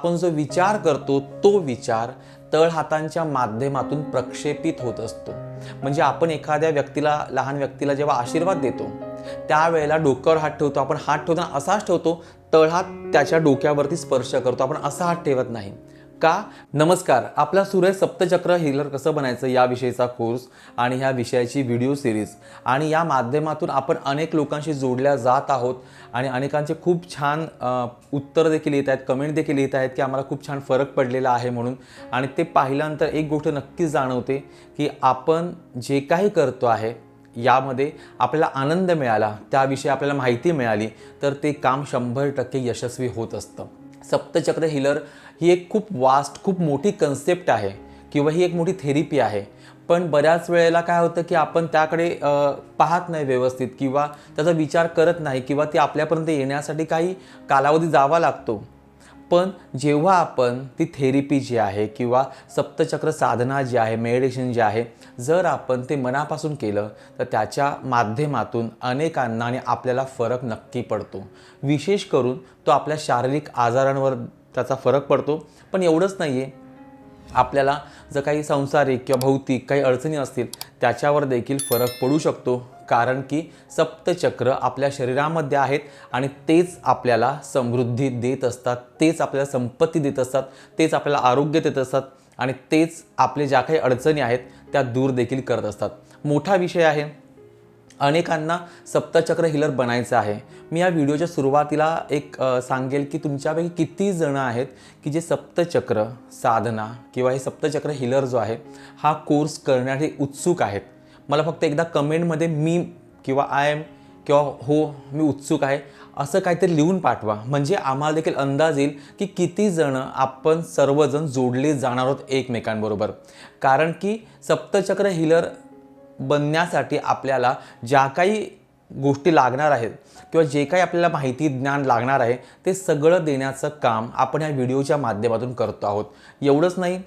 आपण जो विचार करतो तो विचार तळहातांच्या माध्यमातून प्रक्षेपित होत असतो. म्हणजे आपण एखाद्या व्यक्तीला लहान व्यक्तीला जेव्हा आशीर्वाद देतो त्यावेळेला डोक्यावर हात ठेवतो. आपण हात ठेवताना असाच ठेवतो तळहात त्याच्या डोक्यावरती स्पर्श करतो. आपण असा हात ठेवत नाही. का? नमस्कार. आपला सूर्य सप्तचक्र हिलर कसं बनायचं या विषयीचा कोर्स आणि ह्या विषयाची व्हिडिओ सिरीज आणि या माध्यमातून आपण अनेक लोकांशी जोडल्या जात आहोत आणि अनेकांचे खूप छान उत्तर देखील येत आहेत कमेंट देखील येत आहेत की आम्हाला खूप छान फरक पडलेला आहे म्हणून. आणि ते पाहिल्यानंतर एक गोष्ट नक्कीच जाणवते की आपण जे काही करतो आहे यामध्ये आपल्याला आनंद मिळाला त्याविषयी आपल्याला माहिती मिळाली तर ते काम शंभर टक्के यशस्वी होत असतं. सप्तचक्र हिलर ही एक खूप वास्ट खूप मोठी कन्सेप्ट आहे किंवा ही एक मोठी थेरपी आहे. पण बऱ्याच वेळेला काय होतं की आपण त्याकडे पाहत नाही व्यवस्थित किंवा त्याचा विचार करत नाही किंवा ती आपल्यापर्यंत येण्यासाठी काही कालावधी जावा लागतो. पण जेव्हा आपण ती थेरपी जी आहे किंवा सप्तचक्र साधना जी आहे मेडिटेशन जे आहे जर आपण ते मनापासून केलं तर त्याच्या माध्यमातून अनेकांना आणि आपल्याला फरक नक्की पडतो. विशेष करून तो आपल्या शारीरिक आजारांवर त्याचा फरक पडतो. पण एवढंच नाही आहे आपल्याला जर काही संसारिक किंवा भौतिक काही अडचणी असतील त्याच्यावर देखील फरक पडू शकतो. कारण की सप्तचक्र आपल्या शरीरामध्ये आहेत आणि तेच आपल्याला समृद्धी देत असतात तेच आपल्याला संपत्ती देत असतात तेच आपल्याला आरोग्य देत असतात. आणि तेच आपले ज्या काही अडचणी आहेत त्या दूर देखील करत असतात. मोठा विषय आहे अनेकांना सप्तचक्र हिलर बनायचं आहे. मी या व्हिडिओच्या सुरुवातीला एक सांगेल की तुमच्यापैकी किती जणं आहेत की जे सप्तचक्र साधना किंवा हे सप्तचक्र हिलर जो आहे हा कोर्स करण्यासाठी उत्सुक आहेत. मला फक्त एकदा कमेंटमध्ये मी किंवा आय एम किंवा हो मी उत्सुक आहे. असं काहीतरी लिहून पाठवा. म्हणजे आम्हाला देखील अंदाज येईल की किती जण आपण सर्वजण जोडले जाणार आहोत एकमेकांबरोबर. कारण की सप्तचक्र हिलर बनण्यासाठी आपल्याला ज्या काही गोष्टी लागणार आहेत किंवा जे काही आपल्याला माहिती ज्ञान लागणार आहे ते सगळं देण्याचं काम आपण या व्हिडिओच्या माध्यमातून करतो आहोत. एवढंच नाही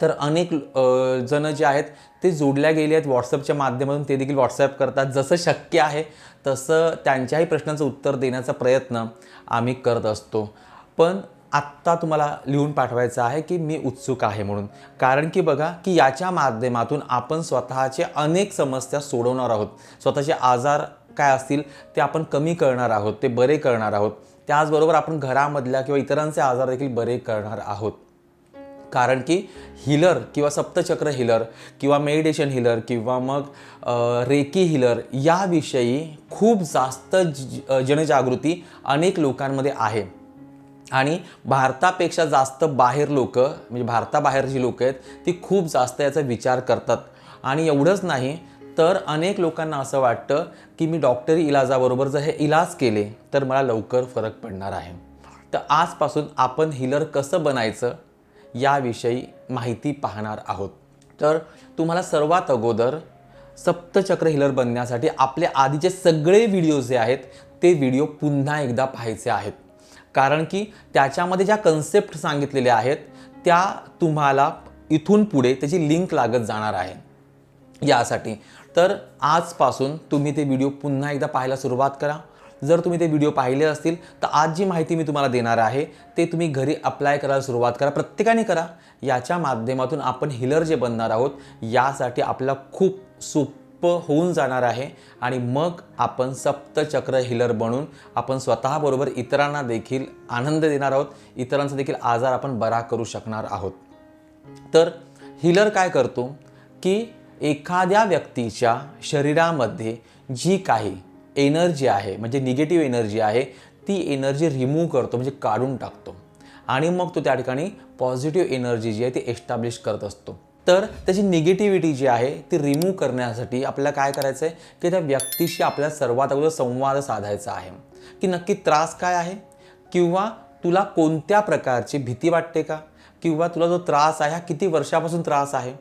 तर अनेक जण जे आहेत ते जोडल्या गेले आहेत व्हॉट्सअपच्या माध्यमातून. ते देखील व्हॉट्सअप करतात. जसं शक्य आहे तसं त्यांच्याही प्रश्नाचं उत्तर देण्याचा प्रयत्न आम्ही करत असतो. पण आत्ता तुम्हाला लिहून पाठवायचं आहे की मी उत्सुक आहे म्हणून. कारण की बघा की याच्या माध्यमातून आपण स्वतःचे अनेक समस्या सोडवणार आहोत. स्वतःचे आजार काय असतील ते आपण कमी करणार आहोत ते बरे करणार आहोत. त्याचबरोबर आपण घरामधल्या किंवा इतरांचे आजार देखील बरे करणार आहोत. कारण की हिलर किंवा सप्तचक्र हिलर किंवा मेडिटेशन हिलर किंवा मग रेकी हिलर याविषयी खूप जास्त जनजागृती अनेक लोकांमध्ये आहे. आणि भारतापेक्षा जास्त बाहेर लोक म्हणजे भारताबाहेर जी लोक आहेत ती खूप जास्त याचा विचार करतात. आणि एवढंच नाही तर अनेक लोकांना असं वाटतं की मी डॉक्टरी इलाजाबरोबर जर हे इलाज केले तर मला लवकर फरक पडणार आहे. तर आजपासून आपण हिलर कसं बनायचं याविषयी माहिती पाहणार आहोत. तर तुम्हाला सर्वात अगोदर सप्तचक्र हिलर बनण्यासाठी आपले आधीचे सगळे व्हिडिओ जे आहेत ते व्हिडिओ पुन्हा एकदा पाहायचे आहेत. कारण की त्याच्यामध्ये ज्या कन्सेप्ट सांगितलेल्या आहेत त्या तुम्हाला इथून पुढे त्याची लिंक लागत जाणार आहे. यासाठी. तर आजपासून तुम्ही ते व्हिडिओ पुन्हा एकदा पाहायला सुरुवात करा. जर तुम्ही ते व्हिडिओ पाहिले असतील तर आज जी माहिती मी तुम्हाला देणार आहे ते तुम्ही घरी अप्लाय करायला सुरुवात करा प्रत्येकाने करा. याच्या माध्यमातून आपण हिलर जे बनणार आहोत यासाठी आपल्याला खूप सोपं होऊन जाणार आहे. आणि मग आपण सप्तचक्र हिलर बनून आपण स्वतःबरोबर इतरांना देखील आनंद देणार आहोत. इतरांचा देखील आजार आपण बरा करू शकणार आहोत. तर हिलर काय करतो? की एखाद्या व्यक्तीच्या शरीरामध्ये जी काही एनर्जी आहे म्हणजे निगेटिव्ह एनर्जी आहे ती एनर्जी रिमूव्ह करतो म्हणजे काढून टाकतो. आणि मग तो त्या ठिकाणी पॉझिटिव्ह एनर्जी जी आहे ती एस्टॅब्लिश करत असतो. तर त्याची निगेटिव्हिटी जी आहे ती रिमूव्ह करण्यासाठी आपल्याला काय करायचं आहे की त्या व्यक्तीशी आपल्याला सर्वात अगोदर संवाद साधायचा आहे. की नक्की त्रास काय आहे? किंवा तुला कोणत्या प्रकारची भीती वाटते का? किंवा तुला जो त्रास आहे हा किती वर्षापासून त्रास आहे?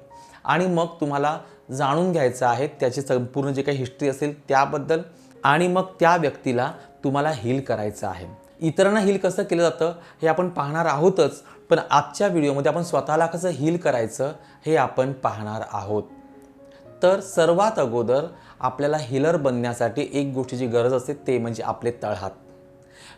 आणि मग तुम्हाला जाणून घ्यायचं आहे त्याची संपूर्ण जे काही हिस्ट्री असेल त्याबद्दल. आणि मग त्या व्यक्तीला तुम्हाला हील करायचं आहे. इतरांना हील कसं केलं जातं हे आपण पाहणार आहोतच पण आजच्या व्हिडिओमध्ये आपण स्वतःला कसं हील करायचं हे आपण पाहणार आहोत. तर सर्वात अगोदर आपल्याला हिलर बनण्यासाठी एक गोष्टीची गरज असते ते म्हणजे आपले तळहात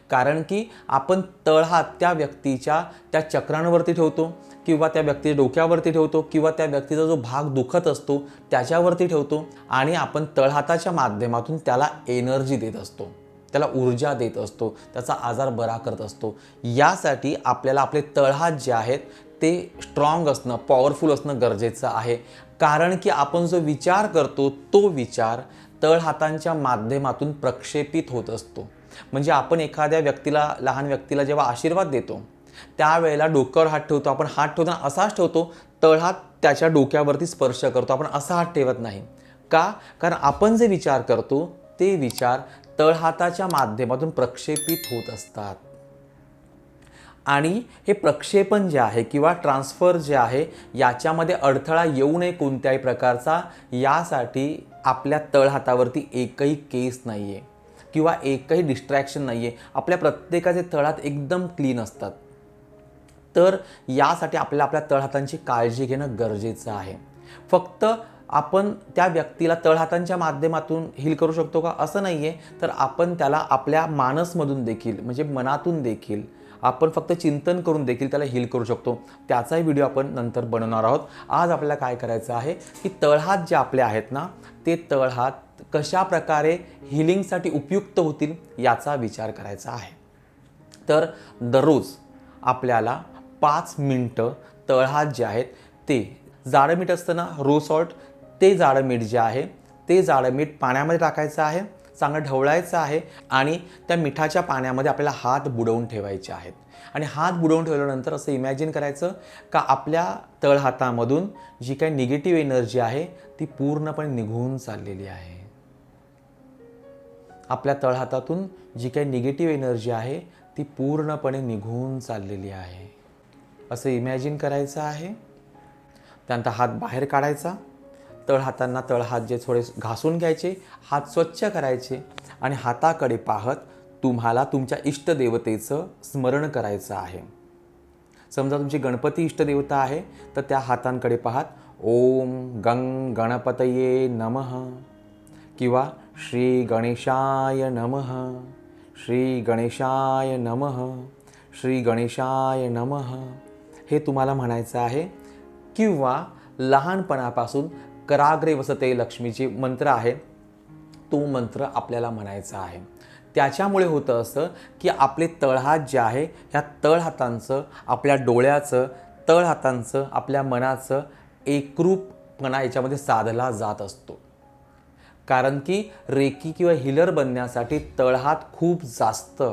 कारण की आपण तळहात त्या व्यक्तीच्या त्या चक्रांवरती ठेवतो किंवा त्या व्यक्तीच्या डोक्यावरती ठेवतो किंवा त्या व्यक्तीचा जो भाग दुखत असतो त्याच्यावरती ठेवतो आणि आपण तळहाताच्या माध्यमातून त्याला एनर्जी देत असतो त्याला ऊर्जा देत असतो त्याचा आजार बरा करत असतो. यासाठी आपल्याला आपले तळहात जे आहेत ते स्ट्रॉंग असणं पॉवरफुल असणं गरजेचं आहे. कारण की आपण जो विचार करतो तो विचार तळहातांच्या माध्यमातून प्रक्षेपित होत असतो. म्हणजे आपण एखाद्या व्यक्तीला लहान व्यक्तीला जेव्हा आशीर्वाद देतो त्यावेळेला डोक्यावर हात ठेवतो. आपण हात ठेवताना असाच ठेवतो. तळहात त्याच्या डोक्यावरती स्पर्श करतो. आपण असा हात ठेवत नाही. का? कारण आपण जे विचार करतो ते विचार तळहाताच्या माध्यमातून प्रक्षेपित होत असतात. आणि हे प्रक्षेपण जे आहे किंवा ट्रान्सफर जे आहे याच्यामध्ये अडथळा येऊ नये कोणत्याही प्रकारचा यासाठी आपल्या तळहातावरती एकही केस नाही आहे किंवा एकही डिस्ट्रॅक्शन नाही आहे आपल्या प्रत्येकाचे तळहात एकदम क्लीन असतात. तर यासाठी आपल्याला आपल्या तळहातांची काळजी घेणं गरजेचं आहे. फक्त आपण त्या व्यक्तीला तळहातांच्या माध्यमातून हील करू शकतो का? असं नाही आहे तर आपण त्याला आपल्या मानसमधून देखील म्हणजे मनातून देखील आपण फक्त चिंतन करून देखील त्याला हील करू शकतो. त्याचाही व्हिडिओ आपण नंतर बनवणार आहोत. आज आपल्याला काय करायचं आहे की तळहात जे आपले आहेत ना ते तळहात कशा प्रकारे हिलिंगसाठी उपयुक्त होतील याचा विचार करायचा आहे. तर दररोज आपल्याला पाच मिनटं तळहात जे आहेत ते. जाडं मीठ असतं ना रो सॉल्ट ते जाडं मीठ जे आहे ते जाडं मीठ पाण्यामध्ये टाकायचं आहे चांगलं ढवळायचं आहे आणि त्या मिठाच्या पाण्यामध्ये आपल्याला हात बुडवून ठेवायचे आहेत. आणि हात बुडवून ठेवल्यानंतर असं इमॅजिन करायचं का आपल्या तळहातामधून जी काही निगेटिव्ह एनर्जी आहे ती पूर्णपणे निघून चाललेली आहे. आपल्या तळहातातून जी काही निगेटिव्ह एनर्जी आहे ती पूर्णपणे निघून चाललेली आहे. असं इमॅजिन करायचं आहे. त्यानंतर हात बाहेर काढायचा. तळहातांना तळहात जे थोडे घासून घ्यायचे. हात स्वच्छ करायचे. आणि हाताकडे पाहत तुम्हाला तुमच्या इष्टदेवतेचं स्मरण करायचं आहे. समजा तुमची गणपती इष्टदेवता आहे तर त्या हातांकडे पाहत ओम गंग गणपतये नमः किंवा श्री गणेशाय नमः श्री गणेशाय नमः श्री गणेशाय नमः. हे तुम्हाला म्हणायचं आहे. किंवा लहानपणापासून कराग्रे वसते लक्ष्मीचे मंत्र आहे. तो मंत्र आपल्याला म्हणायचा आहे. त्याच्यामुळे होतं असं की आपले तळहात जे आहे ह्या तळहातांचं आपल्या डोळ्याचं तळहातांचं आपल्या मनाचं एकरूपपणा याच्यामध्ये साधला जात असतो. कारण की रेकी किंवा हिलर बनण्यासाठी तळहात खूप जास्त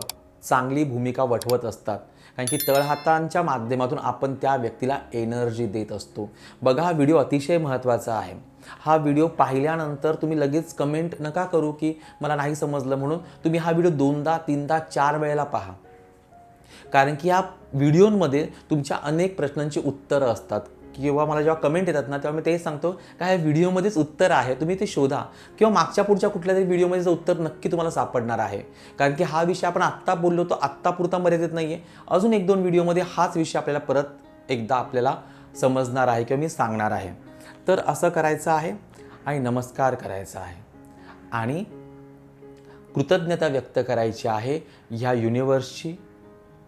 चांगली भूमिका वठवत असतात. कारण की तळहातांच्या माध्यमातून आपण त्या व्यक्तीला एनर्जी देत असतो. बघा हा व्हिडिओ अतिशय महत्त्वाचा आहे. हा व्हिडिओ पाहिल्यानंतर तुम्ही लगेच कमेंट नका करू की मला नाही समजलं म्हणून. तुम्ही हा व्हिडिओ दोनदा तीनदा चार वेळेला पहा. कारण की या व्हिडिओमध्ये तुमच्या अनेक प्रश्नांची उत्तरं असतात. किंवा मला जेव्हा कमेंट येतात ना तेव्हा मी तेच सांगतो का ह्या व्हिडिओमध्येच उत्तर आहे तुम्ही ते शोधा. किंवा मागच्या पुढच्या कुठल्या तरी व्हिडिओमध्ये उत्तर नक्की तुम्हाला सापडणार आहे. कारण की हा विषय आपण आत्ता बोललो तो आत्तापुरता मर्यादित नाही आहे अजून एक दोन व्हिडिओमध्ये हाच विषय आपल्याला परत एकदा आपल्याला समजणार आहे किंवा मी सांगणार आहे. तर असं करायचं आहे आणि नमस्कार करायचा आहे. आणि कृतज्ञता व्यक्त करायची आहे ह्या युनिवर्सची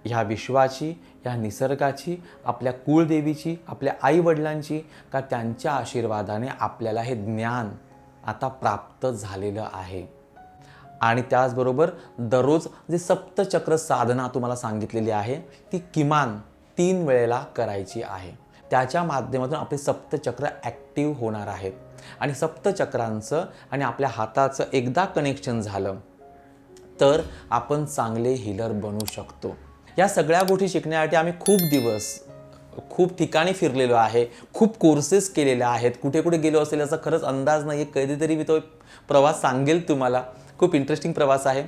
ह्या विश्वाची या निसर्गाची आपल्या कुळदेवीची आपल्या आईवडिलांची का त्यांच्या आशीर्वादाने आपल्याला हे ज्ञान आता प्राप्त झालेलं आहे. आणि त्याचबरोबर दररोज जे सप्तचक्र साधना तुम्हाला सांगितलेली आहे ती किमान तीन वेळेला करायची आहे. त्याच्या माध्यमातून आपले सप्तचक्र ॲक्टिव्ह होणार आहेत. आणि सप्तचक्रांचं आणि आपल्या हाताचं एकदा कनेक्शन झालं तर आपण चांगले हिलर बनू शकतो. या सगळ्या गोष्टी शिकण्यासाठी आम्ही खूप दिवस खूप ठिकाणी फिरलेलो आहे खूप कोर्सेस केलेले आहेत. कुठे कुठे गेलो असेल याचा खरंच अंदाज नाही आहे. कधीतरी मी तो प्रवास सांगेल तुम्हाला. खूप इंटरेस्टिंग प्रवास आहे.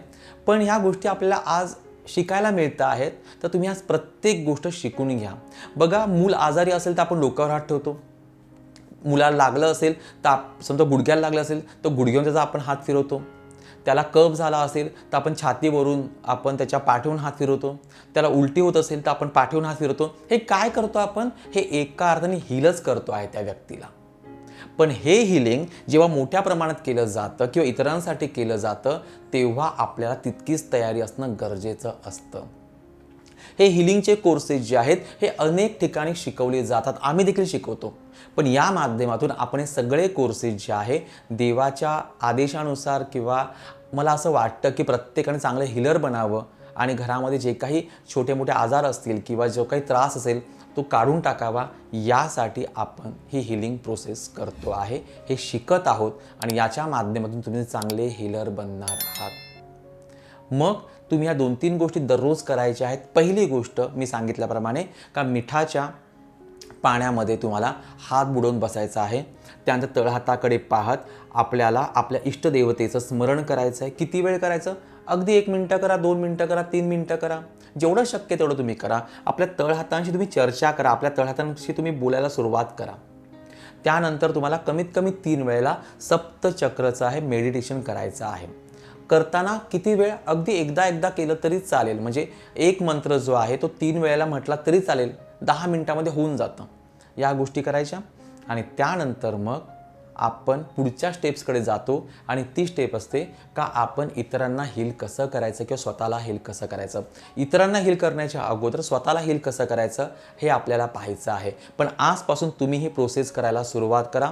पण ह्या गोष्टी आपल्याला आज शिकायला मिळतं आहेत. तर तुम्ही आज प्रत्येक गोष्ट शिकून घ्या. बघा मूल आजारी असेल तर आपण डोक्यावर हात ठेवतो. मुलाला लागलं असेल तर आप समजा गुडघ्याला लागलं असेल तर गुडघ्यावर त्याचा आपण हात फिरवतो. त्याला कफ झाला असेल तर आपण छातीवरून आपण त्याच्या पाठवून हात फिरवतो. त्याला उलटी होत असेल तर आपण पाठवून हात फिरवतो. हे काय करतो आपण? हे एका अर्थाने हिलच करतो आहे त्या व्यक्तीला. पण हे हिलिंग जेव्हा मोठ्या प्रमाणात केलं जातं किंवा इतरांसाठी केलं जातं तेव्हा आपल्याला तितकीच तयारी असणं गरजेचं असतं. हे हिलिंगचे कोर्सेस जे आहेत हे अनेक ठिकाणी शिकवले जातात. आम्ही देखील शिकवतो. पण या माध्यमातून आपण हे सगळे कोर्सेस जे आहे देवाच्या आदेशानुसार किंवा मला असं वाटतं की प्रत्येकाने चांगलं हिलर बनावं आणि घरामध्ये जे काही छोटे मोठे आजार असतील किंवा जो काही त्रास असेल तो काढून टाकावा. यासाठी आपण ही हिलिंग प्रोसेस करतो आहे. हे शिकत आहोत आणि याच्या माध्यमातून तुम्ही चांगले हिलर बनणार आहात. मग तुम्ही या दोन तीन गोष्टी दररोज करायच्या आहेत. पहिली गोष्ट मी सांगितल्याप्रमाणे का मिठाच्या पाण्यामध्ये तुम्हाला हात बुडवून बसायचा आहे. त्यांच्या तळहाताकडे पाहत आपल्याला आपल्या इष्टदेवतेचं स्मरण करायचं आहे. किती वेळ करायचं? अगदी एक मिनटं करा दोन मिनटं करा तीन मिनटं करा. जेवढं शक्य तेवढं तुम्ही करा. आपल्या तळहातांशी तुम्ही चर्चा करा. आपल्या तळहातांशी तुम्ही बोलायला सुरुवात करा. त्यानंतर तुम्हाला कमीत कमी तीन वेळेला सप्तचक्रचं आहे मेडिटेशन करायचं आहे. करताना किती वेळ? अगदी एकदा एकदा केलं तरी चालेल. म्हणजे एक मंत्र जो आहे तो तीन वेळेला म्हटला तरी चालेल. दहा मिनटामध्ये होऊन जातं. या गोष्टी करायच्या. आणि त्यानंतर मग आपण पुढच्या स्टेप्सकडे जातो आणि ती स्टेप असते का आपण इतरांना हील कसं करायचं किंवा स्वतःला हील कसं करायचं? इतरांना हील करण्याच्या अगोदर स्वतःला हील कसं करायचं हे आपल्याला पाहायचं आहे. पण आजपासून तुम्ही ही प्रोसेस करायला सुरुवात करा.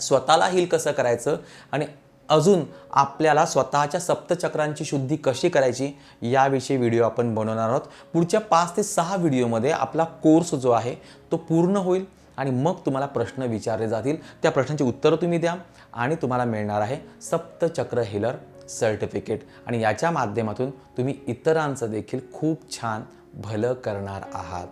स्वतःला हील कसं करायचं आणि अजून आपल्याला स्वतःच्या सप्तचक्रांची शुद्धी कशी करायची याविषयी व्हिडिओ आपण बनवणार आहोत. पुढच्या पाच ते सहा व्हिडिओमध्ये आपला कोर्स जो आहे तो पूर्ण होईल. आणि मग तुम्हाला प्रश्न विचारले जातील. त्या प्रश्नांची उत्तरं तुम्ही द्या आणि तुम्हाला मिळणार आहे सप्तचक्र हिलर सर्टिफिकेट आणि याच्या माध्यमातून तुम्ही इतरांचं देखील खूप छान भलं करणार आहात.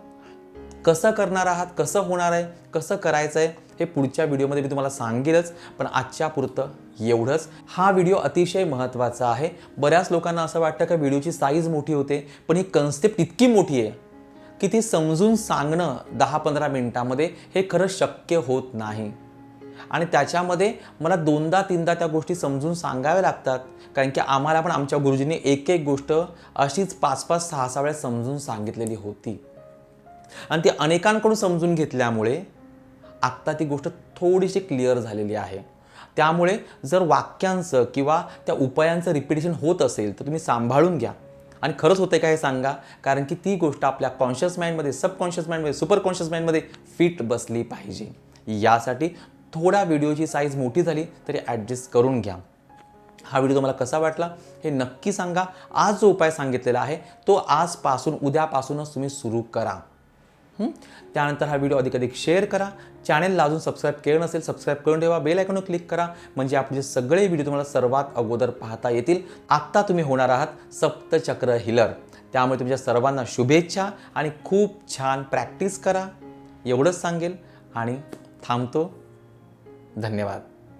कसं करणार आहात? कसं होणार आहे? कसं करायचं आहे हे पुढच्या व्हिडिओमध्ये मी तुम्हाला सांगेलच. पण आजच्या पुरतं एवढंच. हा व्हिडिओ अतिशय महत्त्वाचा आहे. बऱ्याच लोकांना असं वाटतं का व्हिडिओची साईज मोठी होते पण ही कन्सेप्ट इतकी मोठी आहे. की ती समजून सांगणं दहा पंधरा मिनटामध्ये हे खरं शक्य होत नाही. आणि त्याच्यामध्ये मला दोनदा तीनदा त्या गोष्टी समजून सांगाव्या लागतात. कारण की आम्हाला पण आमच्या गुरुजींनी एक एक गोष्ट अशीच पाच पाच सहा सहा वेळा समजून सांगितलेली होती. आणि ती अनेकांकडून समजून घेतल्यामुळे आत्ता ती गोष्ट थोडीशी क्लिअर झालेली आहे. त्यामुळे जर वाक्यांचं किंवा त्या उपायांचं रिपिटेशन होत असेल तर तुम्ही सांभाळून घ्या. आणि खरंच होते का हे सांगा? कारण की ती गोष्ट आपल्या कॉन्शियस माइंडमध्ये सबकॉन्शियस माइंडमध्ये सुपर कॉन्शियस माइंडमध्ये फिट बसली पाहिजे. यासाठी थोडा व्हिडिओची साईज मोठी झाली तरी ॲडजस्ट करून घ्या. हा व्हिडिओ तुम्हाला कसा वाटला हे नक्की सांगा. आज जो उपाय सांगितलेला आहे तो आजपासून उद्यापासूनच तुम्ही सुरू करा. त्यानंतर हा व्हिडिओ अधिक शेअर करा. चॅनेलला अजून सबस्क्राईब केलं नसेल सबस्क्राईब करून ठेवा. बेल आयकॉनवर क्लिक करा. म्हणजे आपले सगळे व्हिडिओ तुम्हाला सर्वात अगोदर पाहता येतील. आत्ता तुम्ही होणार आहात सप्तचक्र हिलर त्यामुळे तुमच्या सर्वांना शुभेच्छा आणि खूप छान प्रॅक्टिस करा. एवढंच सांगेल आणि थांबतो. धन्यवाद.